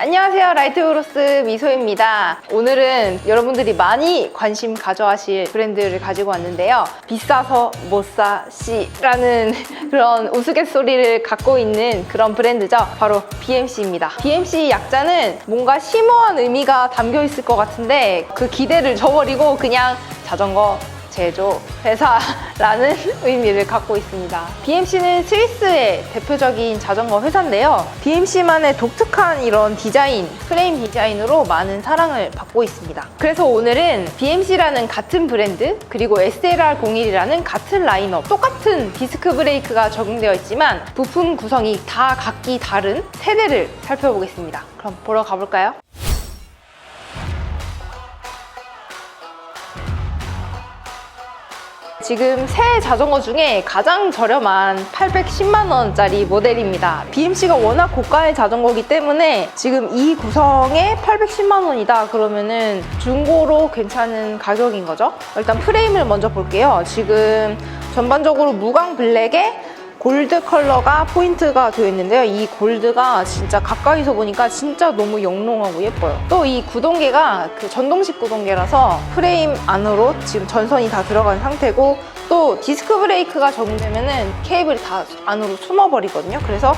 안녕하세요. 라이트브로스 미소입니다. 오늘은 여러분들이 많이 관심 가져하실 브랜드를 가지고 왔는데요. 비싸서 못사 씨라는 그런 우스갯소리를 갖고 있는 그런 브랜드죠. 바로 BMC입니다. BMC 약자는 뭔가 심오한 의미가 담겨 있을 것 같은데 그 기대를 저버리고 그냥 자전거 제조 회사라는 의미를 갖고 있습니다. BMC는 스위스의 대표적인 자전거 회사인데요. BMC만의 독특한 이런 디자인, 프레임 디자인으로 많은 사랑을 받고 있습니다. 그래서 오늘은 BMC라는 같은 브랜드, 그리고 SLR01이라는 같은 라인업, 똑같은 디스크 브레이크가 적용되어 있지만 부품 구성이 다 각기 다른 세대를 살펴보겠습니다. 그럼 보러 가볼까요? 지금 새 자전거 중에 가장 저렴한 810만 원짜리 모델입니다. BMC가 워낙 고가의 자전거기 때문에 지금 이 구성에 810만 원이다 그러면은 중고로 괜찮은 가격인 거죠. 일단 프레임을 먼저 볼게요. 지금 전반적으로 무광 블랙에 골드 컬러가 포인트가 되어 있는데요. 이 골드가 진짜 가까이서 보니까 진짜 너무 영롱하고 예뻐요. 또 이 구동계가 그 전동식 구동계라서 프레임 안으로 지금 전선이 다 들어간 상태고 또 디스크 브레이크가 적용되면은 케이블이 다 안으로 숨어버리거든요. 그래서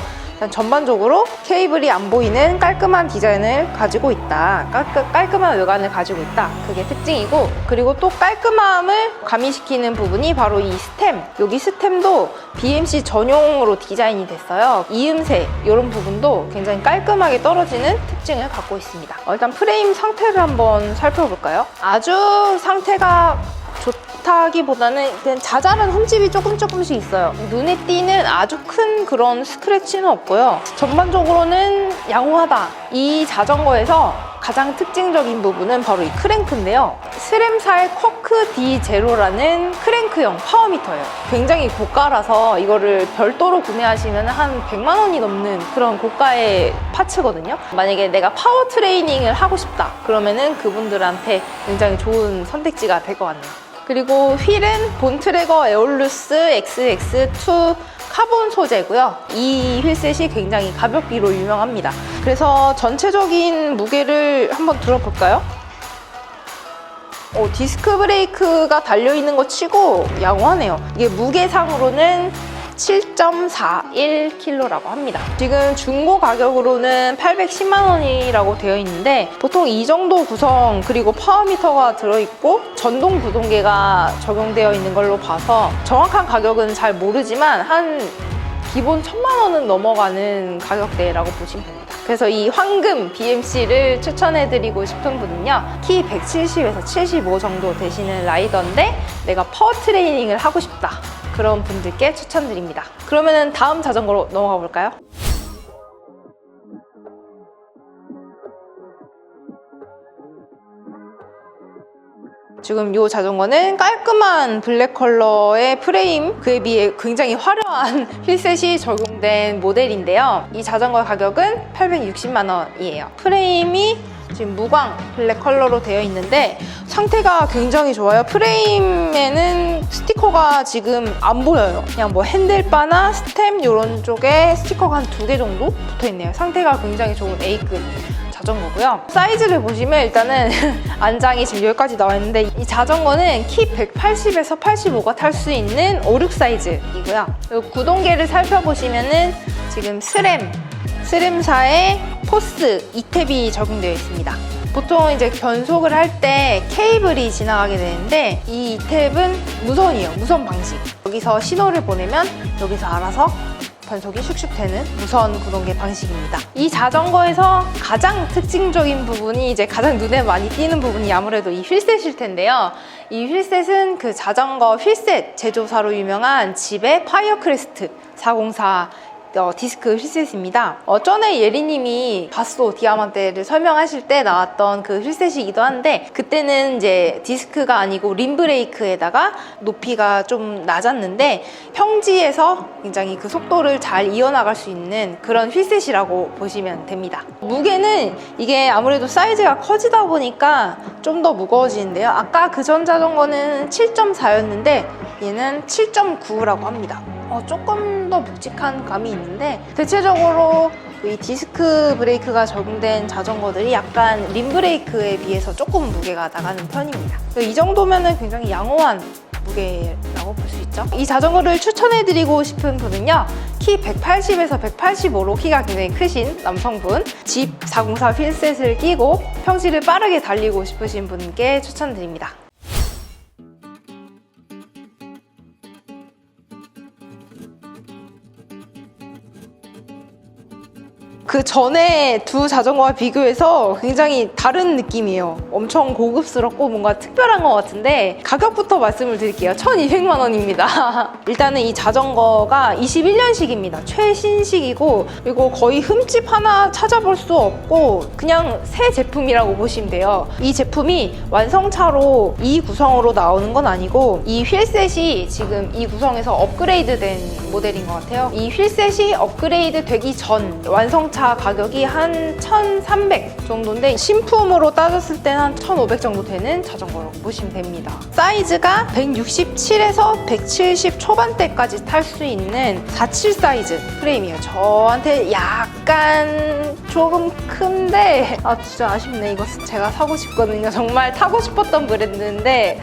전반적으로 케이블이 안 보이는 깔끔한 디자인을 가지고 있다. 깔끔, 깔끔 한 외관을 가지고 있다. 그게 특징이고 그리고 또 깔끔함을 가미시키는 부분이 바로 이 스템. 여기 스템도 BMC 전용으로 디자인이 됐어요. 이음새 이런 부분도 굉장히 깔끔하게 떨어지는 특징을 갖고 있습니다. 어, 일단 프레임 상태를 한번 살펴볼까요? 아주 상태가 좋다 기보다는 그냥 자잘한 흠집이 조금 조금씩 있어요. 눈에 띄는 아주 큰 그런 스크래치는 없고요. 전반적으로는 양호하다. 이 자전거에서 가장 특징적인 부분은 바로 이 크랭크인데요. 스램사의 쿼크 D0라는 크랭크형 파워미터예요. 굉장히 고가라서 이거를 별도로 구매하시면 한 100만 원이 넘는 그런 고가의 파츠거든요. 만약에 내가 파워 트레이닝을 하고 싶다. 그러면은 그분들한테 굉장히 좋은 선택지가 될 것 같네요. 그리고 휠은 본트래거 에올루스 XX2 카본 소재고요. 이 휠셋이 굉장히 가볍기로 유명합니다. 그래서 전체적인 무게를 한번 들어볼까요? 어, 디스크 브레이크가 달려있는 거 치고 양호하네요. 이게 무게상으로는 7.41kg라고 합니다. 지금 중고 가격으로는 810만 원이라고 되어 있는데 보통 이 정도 구성 그리고 파워미터가 들어있고 전동 구동계가 적용되어 있는 걸로 봐서 정확한 가격은 잘 모르지만 한 기본 천만 원은 넘어가는 가격대라고 보시면 됩니다. 그래서 이 황금 BMC를 추천해드리고 싶은 분은요. 키 170에서 75 정도 되시는 라이더인데 내가 파워 트레이닝을 하고 싶다. 그런 분들께 추천드립니다. 그러면 다음 자전거로 넘어가 볼까요? 지금 이 자전거는 깔끔한 블랙 컬러의 프레임 그에 비해 굉장히 화려한 휠셋이 적용된 모델인데요. 이 자전거 가격은 860만 원이에요. 프레임이 지금 무광 블랙 컬러로 되어 있는데 상태가 굉장히 좋아요. 프레임에는 스티커가 지금 안 보여요. 그냥 뭐 핸들바나 스템 이런 쪽에 스티커가 한 두 개 정도 붙어 있네요. 상태가 굉장히 좋은 A급 자전거고요. 사이즈를 보시면 일단은 안장이 지금 여기까지 나와 있는데 이 자전거는 키 180에서 85가 탈 수 있는 5, 6 사이즈이고요. 구동계를 살펴보시면은 지금 스램, 스램사의 포스 이탭이 적용되어 있습니다. 보통 이제 변속을 할 때 케이블이 지나가게 되는데 이 이탭은 무선이에요. 무선 방식. 여기서 신호를 보내면 여기서 알아서 변속이 슉슉 되는 무선 구동계 방식입니다. 이 자전거에서 가장 특징적인 부분이 이제 가장 눈에 많이 띄는 부분이 아무래도 이 휠셋일 텐데요. 이 휠셋은 그 자전거 휠셋 제조사로 유명한 집의 파이어크레스트 404 어, 디스크 휠셋입니다. 어, 전에 예리님이 바소 디아만테를 설명하실 때 나왔던 그 휠셋이기도 한데 그때는 이제 디스크가 아니고 림 브레이크에다가 높이가 좀 낮았는데 평지에서 굉장히 그 속도를 잘 이어나갈 수 있는 그런 휠셋이라고 보시면 됩니다. 무게는 이게 아무래도 사이즈가 커지다 보니까 좀 더 무거워지는데요. 아까 그 전 자전거는 7.4였는데 얘는 7.9라고 합니다. 어, 조금 더 묵직한 감이 있는데 대체적으로 이 디스크 브레이크가 적용된 자전거들이 약간 림 브레이크에 비해서 조금 무게가 나가는 편입니다. 이 정도면은 굉장히 양호한 무게라고 볼 수 있죠. 이 자전거를 추천해드리고 싶은 분은요. 키 180에서 185로 키가 굉장히 크신 남성분, 집 404 휠셋을 끼고 평지를 빠르게 달리고 싶으신 분께 추천드립니다. 그 전에 두 자전거와 비교해서 굉장히 다른 느낌이에요. 엄청 고급스럽고 뭔가 특별한 것 같은데 가격부터 말씀을 드릴게요. 1200만 원입니다. 일단은 이 자전거가 21년식입니다. 최신식이고 그리고 거의 흠집 하나 찾아볼 수 없고 그냥 새 제품이라고 보시면 돼요. 이 제품이 완성차로 이 구성으로 나오는 건 아니고 이 휠셋이 지금 이 구성에서 업그레이드 된 모델인 것 같아요. 이 휠셋이 업그레이드 되기 전 완성차 가격이 한 1,300 정도인데 신품으로 따졌을 때는 한 1,500 정도 되는 자전거라고 보시면 됩니다. 사이즈가 167에서 170 초반대까지 탈 수 있는 47 사이즈 프레임이에요. 저한테 약간 조금 큰데 아 진짜 아쉽네. 이거 제가 사고 싶거든요. 정말 타고 싶었던 브랜드인데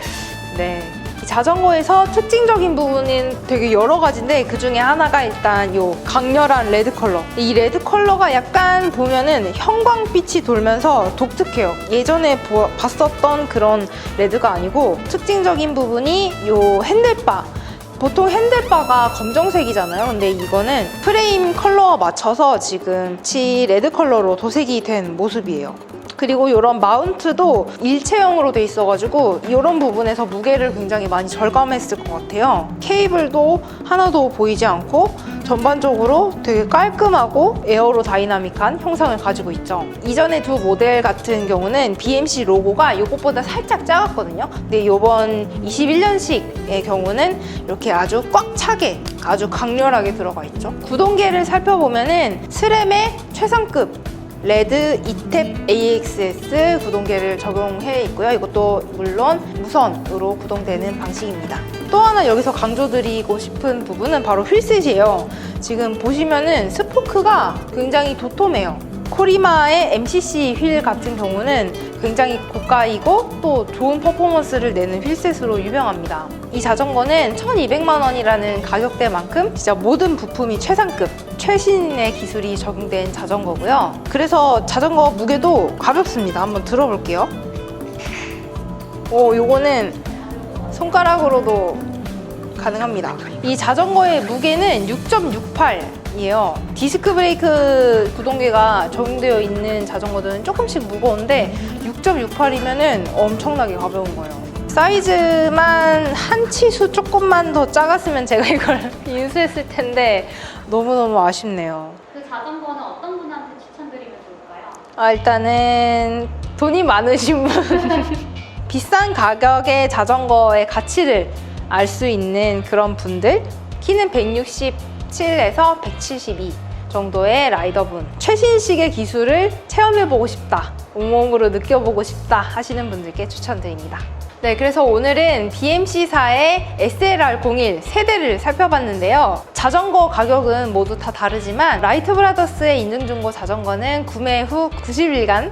네. 이 자전거에서 특징적인 부분은 되게 여러 가지인데 그 중에 하나가 일단 요 강렬한 레드 컬러. 이 레드 컬러가 약간 보면은 형광빛이 돌면서 독특해요. 예전에 보- 봤었던 그런 레드가 아니고 특징적인 부분이 요 핸들바. 보통 핸들바가 검정색이잖아요. 근데 이거는 프레임 컬러와 맞춰서 지금 치 레드 컬러로 도색이 된 모습이에요. 그리고 이런 마운트도 일체형으로 돼 있어가지고 이런 부분에서 무게를 굉장히 많이 절감했을 것 같아요. 케이블도 하나도 보이지 않고 전반적으로 되게 깔끔하고 에어로 다이나믹한 형상을 가지고 있죠. 이전의 두 모델 같은 경우는 BMC 로고가 이것보다 살짝 작았거든요. 근데 이번 21년식의 경우는 이렇게 아주 꽉 차게 아주 강렬하게 들어가 있죠. 구동계를 살펴보면은 스램의 최상급 레드 이탭 AXS 구동계를 적용해 있고요. 이것도 물론 무선으로 구동되는 방식입니다. 또 하나 여기서 강조드리고 싶은 부분은 바로 휠셋이에요. 지금 보시면은 스포크가 굉장히 도톰해요. 코리마의 MCC 휠 같은 경우는 굉장히 고가이고 또 좋은 퍼포먼스를 내는 휠셋으로 유명합니다. 이 자전거는 1200만 원이라는 가격대만큼 진짜 모든 부품이 최상급, 최신의 기술이 적용된 자전거고요. 그래서 자전거 무게도 가볍습니다. 한번 들어볼게요. 오, 요거는 손가락으로도 가능합니다. 이 자전거의 무게는 6.68 이에요. 디스크 브레이크 구동계가 적용되어 있는 자전거들은 조금씩 무거운데 6.68이면 엄청나게 가벼운 거예요. 사이즈만 한 치수 조금만 더 작았으면 제가 이걸 인수했을 텐데 너무너무 아쉽네요. 그 자전거는 어떤 분한테 추천드리면 좋을까요? 아, 일단은 돈이 많으신 분. 비싼 가격의 자전거의 가치를 알 수 있는 그런 분들. 키는 167에서 172 정도의 라이더분. 최신식의 기술을 체험해보고 싶다. 온몸으로 느껴보고 싶다 하시는 분들께 추천드립니다. 네, 그래서 오늘은 BMC사의 SLR01 세대를 살펴봤는데요. 자전거 가격은 모두 다 다르지만 라이트 브라더스의 인증중고 자전거는 구매 후 90일간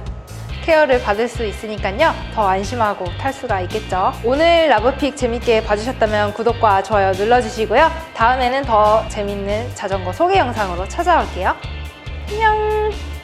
케어를 받을 수 있으니까요. 더 안심하고 탈 수가 있겠죠. 오늘 라브픽 재밌게 봐주셨다면 구독과 좋아요 눌러주시고요. 다음에는 더 재밌는 자전거 소개 영상으로 찾아올게요. 안녕!